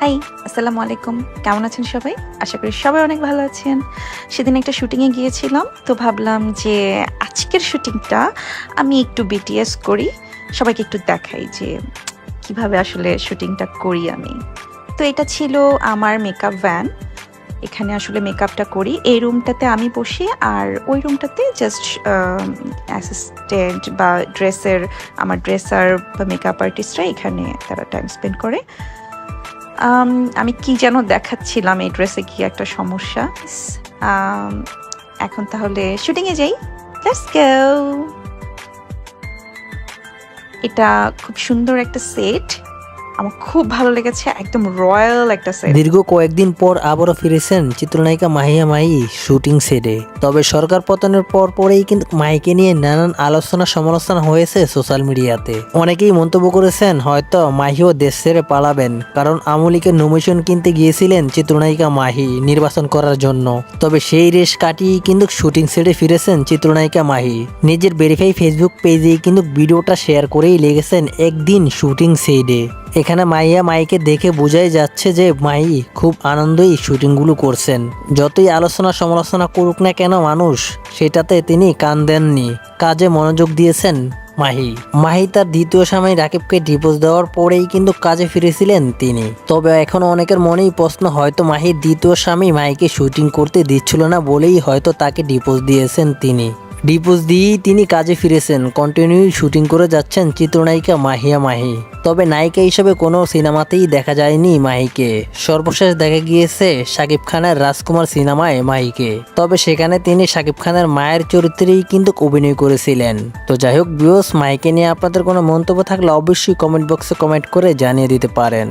High, আসসালামু আলাইকুম। কেমন আছেন সবাই? আশা করি সবাই অনেক ভালো আছেন। সেদিন একটা শুটিংয়ে গিয়েছিলাম, তো ভাবলাম যে আজকের শুটিংটা আমি একটু বিটিএস করি, সবাইকে একটু দেখাই যে কীভাবে আসলে শুটিংটা করি আমি। তো এটা ছিল আমার মেকআপ ভ্যান এখানে আসলে মেকআপটা করি। এই রুমটাতে আমি বসি আর ওই রুমটাতে জাস্ট অ্যাসিস্ট্যান্ট বা ড্রেসের আমার ড্রেসার বা মেকআপ আর্টিস্টরা এখানে তারা টাইম স্পেন্ড করে। আম, কি যেন দেখাচ্ছিলাম এই ড্রেসে কি একটা সমস্যা? এখন তাহলে শুটিংয়ে যাই। এটা খুব সুন্দর একটা সেট আমার খুব ভালো লেগেছে, একদম রয়্যাল একটা সেট দীর্ঘ কয়েকদিন পর আবারও ফিরেছেন চিত্রনায়িকা মাহিয়া মাহি শুটিং সেটে তবে সরকার পতনের পর পরেই কিন্তু মাইকে নিয়ে নানান আলোচনা সমালোচনা হয়েছে সোশ্যাল মিডিয়াতে অনেকেই মন্তব্য করেছেন, হয়তো মাহিও দেশ ছেড়ে পালাবেন, কারণ আমলিকে নমিশন কিনতে গিয়েছিলেন চিত্রনায়িকা মাহি নির্বাচন করার জন্য। তবে সেই রেশ কাটিয়েই কিন্তু শুটিং সেটে ফিরেছেন চিত্রনায়িকা মাহি। নিজের ভেরিফাই ফেসবুক পেজেই কিন্তু ভিডিওটা শেয়ার করেই লেগেছেন একদিন শুটিং সেটে এখানে মাইয়া মাইকে দেখে বোঝাই যাচ্ছে যে মাই খুব আনন্দই শুটিংগুলো করছেন। যতই আলোচনা সমালোচনা করুক না কেন মানুষ, সেটাতে তিনি কান দেননি। কাজে মনোযোগ দিয়েছেন মাহি। মাহি তার দ্বিতীয় স্বামী রাকিবকে ডিভোর্স দেওয়ার পরেই কিন্তু কাজে ফিরেছিলেন তিনি। তবে এখনও অনেকের মনেই প্রশ্ন, হয়তো মাহির দ্বিতীয় স্বামী মাহিকে শুটিং করতে দিচ্ছিল না বলেই হয়তো তাকে ডিভোর্স দিয়েছেন তিনি। ডিপোজ দিয়েই তিনি কাজে ফিরেছেন। কন্টিনিউ শুটিং করে যাচ্ছেন চিত্রনায়িকা মাহিয়া মাহি। তবে নায়িকা হিসেবে কোনো সিনেমাতেই দেখা যায়নি মাহিকে। সর্বশেষ দেখা গিয়েছে শাকিব খানের রাজকুমার সিনেমায় মাহিকে। তবে সেখানে তিনি শাকিব খানের মায়ের চরিত্রেই কিন্তু অভিনয় করেছিলেন। তো যাই হোক বিয়স মাহিকে নিয়ে আপনাদের কোনো মন্তব্য থাকলে অবশ্যই কমেন্ট বক্সে কমেন্ট করে জানিয়ে দিতে পারেন।